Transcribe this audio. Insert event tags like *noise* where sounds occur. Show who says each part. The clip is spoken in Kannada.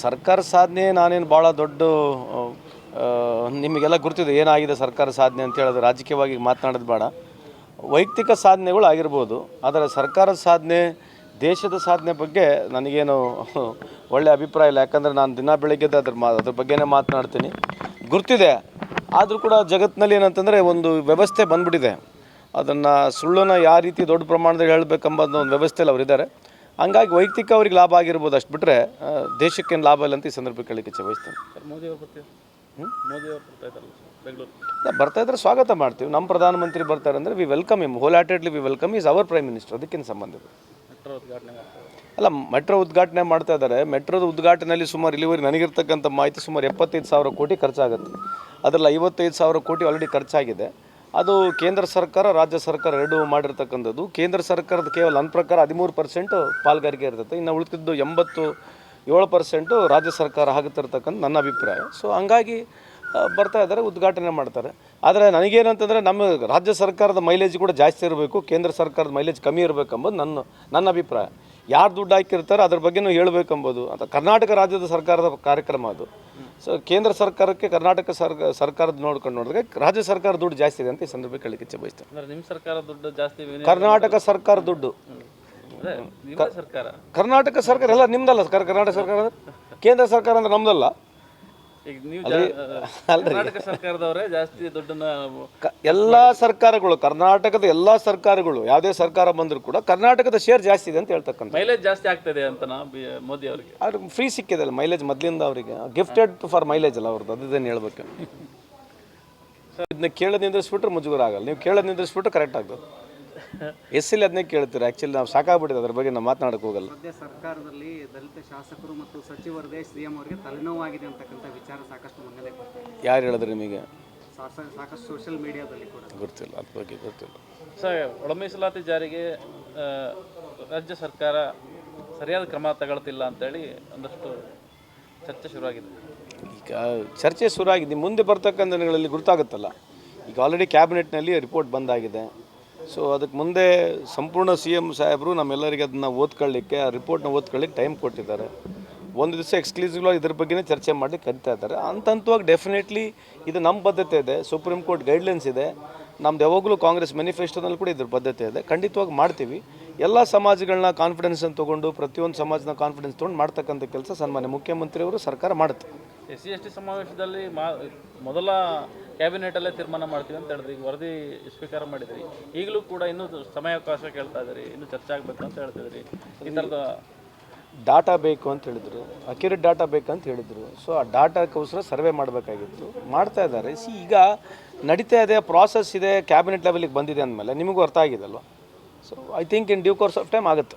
Speaker 1: ಸರ್ಕಾರ ಸಾಧನೆ ನಾನೇನು ಭಾಳ ದೊಡ್ಡ ನಿಮಗೆಲ್ಲ ಗುರ್ತಿದೆ, ಏನಾಗಿದೆ ಸರ್ಕಾರ ಸಾಧನೆ ಅಂತ ಹೇಳೋದು, ರಾಜಕೀಯವಾಗಿ ಮಾತನಾಡೋದು ಬೇಡ. ವೈಯಕ್ತಿಕ ಸಾಧನೆಗಳು ಆಗಿರ್ಬೋದು, ಆದರೆ ಸರ್ಕಾರದ ಸಾಧನೆ, ದೇಶದ ಸಾಧನೆ ಬಗ್ಗೆ ನನಗೇನು ಒಳ್ಳೆಯ ಅಭಿಪ್ರಾಯ ಇಲ್ಲ. ಯಾಕಂದರೆ ನಾನು ದಿನ ಬೆಳಗ್ಗೆದ್ದು ಅದ್ರ ಮಾ, ಅದ್ರ ಬಗ್ಗೆನೇ ಮಾತನಾಡ್ತೀನಿ. ಗುರ್ತಿದೆ, ಆದರೂ ಕೂಡ ಜಗತ್ತಿನಲ್ಲಿ ಏನಂತಂದರೆ ಒಂದು ವ್ಯವಸ್ಥೆ ಬಂದ್ಬಿಟ್ಟಿದೆ. ಅದನ್ನು ಸುಳ್ಳನ್ನು ಯಾವ ರೀತಿ ದೊಡ್ಡ ಪ್ರಮಾಣದಲ್ಲಿ ಹೇಳಬೇಕೆಂಬ ಒಂದು ವ್ಯವಸ್ಥೆಯಲ್ಲಿ ಅವರಿದ್ದಾರೆ. ಹಂಗಾಗಿ ವೈಯಕ್ತಿಕ ಅವ್ರಿಗೆ ಲಾಭ ಆಗಿರ್ಬೋದು ಅಷ್ಟು ಬಿಟ್ಟರೆ ದೇಶಕ್ಕೇನು ಲಾಭ ಇಲ್ಲ ಅಂತ ಈ ಸಂದರ್ಭ ಕೇಳಲಿಕ್ಕೆ ಇಚ್ಛೆ
Speaker 2: ಅವರು ಬರ್ತಾ
Speaker 1: ಇದ್ರೆ ಸ್ವಾಗತ ಮಾಡ್ತೀವಿ. ನಮ್ಮ ಪ್ರಧಾನಮಂತ್ರಿ ಬರ್ತಾರೆ ಅಂದರೆ we welcome him wholeheartedly we welcome is our prime minister ಅದಕ್ಕೇನು ಸಂಬಂಧ
Speaker 2: ಮೆಟ್ರೋ ಉದ್ಘಾಟನೆ ಮಾಡ್ತಾರೆ
Speaker 1: ಅಲ್ಲ ಮೆಟ್ರೋ ಉದ್ಘಾಟನೆ ಮಾಡ್ತಾ ಇದ್ದಾರೆ. ಮೆಟ್ರೋದ ಉದ್ಘಾಟನೆಯಲ್ಲಿ ಸುಮಾರು ಇಲ್ಲಿವರೆಗೆ ನನಗಿರ್ತಕ್ಕಂಥ ಮಾಹಿತಿ ಸುಮಾರು ಎಪ್ಪತ್ತೈದು ಸಾವಿರ ಕೋಟಿ ಖರ್ಚಾಗುತ್ತೆ. ಅದರಲ್ಲಿ ಐವತ್ತೈದು ಸಾವಿರ ಕೋಟಿ ಆಲ್ರೆಡಿ ಖರ್ಚಾಗಿದೆ. ಅದು ಕೇಂದ್ರ ಸರ್ಕಾರ, ರಾಜ್ಯ ಸರ್ಕಾರ ಎರಡೂ ಮಾಡಿರ್ತಕ್ಕಂಥದ್ದು. ಕೇಂದ್ರ ಸರ್ಕಾರದ ಕೇವಲ ನನ್ನ ಪ್ರಕಾರ ಹದಿಮೂರು ಪರ್ಸೆಂಟ್ ಪಾಲ್ಗಾರಿಕೆ ಇರ್ತದೆ ಇನ್ನು ಉಳಿದಿದ್ದು ಎಂಬತ್ತು ಏಳು ಪರ್ಸೆಂಟು ರಾಜ್ಯ ಸರ್ಕಾರ ಆಗುತ್ತಿರ್ತಕ್ಕಂಥ ನನ್ನ ಅಭಿಪ್ರಾಯ. ಸೊ ಹಂಗಾಗಿ ಬರ್ತಾ ಇದ್ದಾರೆ, ಉದ್ಘಾಟನೆ ಮಾಡ್ತಾರೆ. ಆದರೆ ನನಗೇನಂತಂದರೆ ನಮ್ಮ ರಾಜ್ಯ ಸರ್ಕಾರದ ಮೈಲೇಜ್ ಕೂಡ ಜಾಸ್ತಿ ಇರಬೇಕು, ಕೇಂದ್ರ ಸರ್ಕಾರದ ಮೈಲೇಜ್ ಕಮ್ಮಿ ಇರಬೇಕೆಂಬುದು ನನ್ನ ನನ್ನ ಅಭಿಪ್ರಾಯ. ಯಾರು ದುಡ್ಡು ಹಾಕಿರ್ತಾರೆ ಅದ್ರ ಬಗ್ಗೆನೂ ಹೇಳಬೇಕೆಂಬುದು. ಅಂತ ಕರ್ನಾಟಕ ರಾಜ್ಯದ ಸರ್ಕಾರದ ಕಾರ್ಯಕ್ರಮ ಅದು. ಸೊ ಕೇಂದ್ರ ಸರ್ಕಾರಕ್ಕೆ ಕರ್ನಾಟಕ ಸರ್ಕ ಸರ್ಕಾರದ ನೋಡ್ಕೊಂಡು ನೋಡಿದ್ರೆ ರಾಜ್ಯ ಸರ್ಕಾರ ದುಡ್ಡು ಜಾಸ್ತಿ ಇದೆ ಅಂತ ಈ ಸಂದರ್ಭ ಕೇಳಲಿಕ್ಕೆ ಇಚ್ಛೆ ಬಯಸ್ತೇನೆ.
Speaker 2: ಅಂದ್ರೆ ನಿಮ್ಮ ಸರ್ಕಾರ ದುಡ್ಡು ಜಾಸ್ತಿ
Speaker 1: ಕರ್ನಾಟಕ ಸರ್ಕಾರ ದುಡ್ಡು.
Speaker 2: ನಿಮ್ಮ ಸರ್ಕಾರ.
Speaker 1: ಕರ್ನಾಟಕ ಸರ್ಕಾರ ಎಲ್ಲ ನಿಮ್ದಲ್ಲ ಸರ್ ಕರ್ನಾಟಕ ಸರ್ಕಾರ ಅಂದ್ರೆ? ಕೇಂದ್ರ ಸರ್ಕಾರ ಅಂದ್ರೆ ನಮ್ದಲ್ಲ.
Speaker 2: ಈಗ ನೀವು ಕರ್ನಾಟಕ ಸರ್ಕಾರದವರೇ ಜಾಸ್ತಿ ದುಡ್ಡನ್ನ
Speaker 1: ಎಲ್ಲ ಸರ್ಕಾರಗಳು ಕರ್ನಾಟಕದ ಎಲ್ಲ ಸರ್ಕಾರಗಳು ಯಾವುದೇ ಸರ್ಕಾರ ಬಂದರೂ ಕೂಡ ಕರ್ನಾಟಕದ ಶೇರ್ ಜಾಸ್ತಿ ಇದೆ ಅಂತ ಹೇಳ್ತಕ್ಕಂಥ
Speaker 2: ಮೈಲೇಜ್ ಜಾಸ್ತಿ ಆಗ್ತದೆ ಅಂತ ಮೋದಿ ಅವರಿಗೆ.
Speaker 1: ಅದು ಫ್ರೀ ಸಿಕ್ಕಿದೆ ಅಲ್ಲ ಮೈಲೇಜ್ ಮೊದಲಿಂದ ಅವರಿಗೆ. ಗಿಫ್ಟೆಡ್ ಫಾರ್ ಮೈಲೇಜ್ ಅಲ್ಲ ಅವ್ರದ್ದು ಅದೇನು ಹೇಳ್ಬೇಕು. *laughs* ಇದನ್ನ ಕೇಳೋದು ನಿಂದಿಸ್ಬಿಟ್ರೆ ಮುಜುಗರ ಆಗಲ್ಲ. ನೀವು ಕೇಳೋದು ನಿಂದಿಸ್ಬಿಟ್ರೆ ಕರೆಕ್ಟ್ ಆಗ್ತದೆ. ಎಸ್ ಎಲ್ ಅದನ್ನೇ ಕೇಳ್ತೀರಿ? ಆ್ಯಕ್ಚುಲಿ ನಾವು ಸಾಕಾಗ್ಬಿಟ್ಟಿದೆ ಅದ್ರ ಬಗ್ಗೆ ನಾವು ಮಾತನಾಡಕ್ಕೆ ಹೋಗಲ್ಲ.
Speaker 3: ಸದ್ಯ ಸರ್ಕಾರದಲ್ಲಿ ದಲಿತ ಶಾಸಕರು ಮತ್ತು ಸಚಿವರದೇ ಸಿಎಂ ಅವರಿಗೆ ತಲೆನೋವಾಗಿದೆ ಅಂತಕ್ಕಂಥ ವಿಚಾರ ಸಾಕಷ್ಟು ಮುನ್ನೆಲೆ ಕೊಡ್ತಾರೆ
Speaker 1: ಯಾರು ಹೇಳಿದ್ರೆ ನಿಮಗೆ?
Speaker 3: ಸಾಸ- ಸಾಕಷ್ಟು ಸೋಷಿಯಲ್ ಮೀಡಿಯಾದಲ್ಲಿ ಕೂಡ.
Speaker 1: ಗೊತ್ತಿಲ್ಲ ಅದ್ರ ಬಗ್ಗೆ ಗೊತ್ತಿಲ್ಲ.
Speaker 2: ಸರ್ ಒಳಮೀಸಲಾತಿ ಜಾರಿಗೆ ಆ, ರಾಜ್ಯ ಸರ್ಕಾರ ಸರಿಯಾದ ಕ್ರಮ ತಗೊಳ್ತಿಲ್ಲ ಅಂತೇಳಿ ಒಂದಷ್ಟು ಚರ್ಚೆ ಶುರುವಾಗಿದೆ.
Speaker 1: ಈಗ ಚರ್ಚೆ ಶುರುವಾಗಿದೆ. ಮುಂದೆ ಬರ್ತಕ್ಕಂಥ ದಿನಗಳಲ್ಲಿ ಗುರುತಾಗುತ್ತಲ್ಲ. ಈಗ ಆಲ್ರೆಡಿ ಕ್ಯಾಬಿನೆಟ್ನಲ್ಲಿ ರಿಪೋರ್ಟ್ ಬಂದಾಗಿದೆ. ಸೊ ಅದಕ್ಕೆ ಮುಂದೆ ಸಂಪೂರ್ಣ ಸಿ ಎಂ ಸಾಹೇಬರು ನಮ್ಮೆಲ್ಲರಿಗೆ ಅದನ್ನು ಓದ್ಕೊಳ್ಳಿಕ್ಕೆ, ಆ ರಿಪೋರ್ಟ್ನ ಓದ್ಕೊಳ್ಳಿಕ್ಕೆ ಟೈಮ್ ಕೊಟ್ಟಿದ್ದಾರೆ. ಒಂದು ದಿವಸ ಎಕ್ಸ್ಕ್ಲೂಸಿವ್ ಇದ್ರ ಬಗ್ಗೆನೇ ಚರ್ಚೆ ಮಾಡಿ ಕರಿತಾ ಇದ್ದಾರೆ. ಅಂತಂತವಾಗಿ ಡೆಫಿನೆಟ್ಲಿ ಇದು ನಮ್ಮ ಬದ್ಧತೆ ಇದೆ ಸುಪ್ರೀಂ ಕೋರ್ಟ್ ಗೈಡ್ಲೈನ್ಸ್ ಇದೆ. ನಮ್ದು ಯಾವಾಗಲೂ ಕಾಂಗ್ರೆಸ್ ಮ್ಯಾನಿಫೆಸ್ಟೋನಲ್ಲಿ ಕೂಡ ಇದ್ರ ಬದ್ಧತೆ ಇದೆ. ಖಂಡಿತವಾಗಿ ಮಾಡ್ತೀವಿ. ಎಲ್ಲ ಸಮಾಜಗಳನ್ನ ಕಾನ್ಫಿಡೆನ್ಸನ್ನು ತೊಗೊಂಡು, ಪ್ರತಿಯೊಂದು ಸಮಾಜನ ಕಾನ್ಫಿಡೆನ್ಸ್ ತೊಗೊಂಡು ಮಾಡ್ತಕ್ಕಂಥ ಕೆಲಸ ಸನ್ಮಾನ್ಯ ಮುಖ್ಯಮಂತ್ರಿಯವರು ಸರ್ಕಾರ ಮಾಡುತ್ತೆ.
Speaker 2: ಎಸ್ ಸಿ ಎಸ್ ಟಿ ಸಮಾವೇಶದಲ್ಲಿ ಮಾ ಮೊದಲ ಕ್ಯಾಬಿನೆಟಲ್ಲೇ ತೀರ್ಮಾನ ಮಾಡ್ತೀವಿ ಅಂತ ಹೇಳಿದ್ರಿ ಈಗ ವರದಿ ಸ್ವೀಕಾರ ಮಾಡಿದ್ರಿ. ಈಗಲೂ ಕೂಡ ಇನ್ನೂ ಸಮಯಾವಕಾಶ ಕೇಳ್ತಾ ಇದ್ದೀರಿ ಇನ್ನೂ ಚರ್ಚೆ ಆಗಬೇಕು ಅಂತ ಹೇಳ್ತಿದ್ರಿ ಈ ಥರದ
Speaker 1: ಡಾಟಾ ಬೇಕು ಅಂತ ಹೇಳಿದರು ಅಕ್ಯುರೇಟ್ ಡಾಟಾ ಬೇಕಂತ ಹೇಳಿದರು ಸೊ ಆ ಡಾಟಾಕ್ಕೋಸ್ಕರ ಸರ್ವೆ ಮಾಡಬೇಕಾಗಿತ್ತು. ಮಾಡ್ತಾ ಇದ್ದಾರೆ. ಸಿ ಈಗ ನಡೀತಾ ಇದೆ ಪ್ರಾಸೆಸ್ ಇದೆ ಕ್ಯಾಬಿನೆಟ್ ಲೆವೆಲಿಗೆ ಬಂದಿದೆ ಅಂದಮೇಲೆ ನಿಮಗೂ ಅರ್ಥ ಆಗಿದೆ ಅಲ್ವಾ so I think in due course of time ಆಗುತ್ತೆ.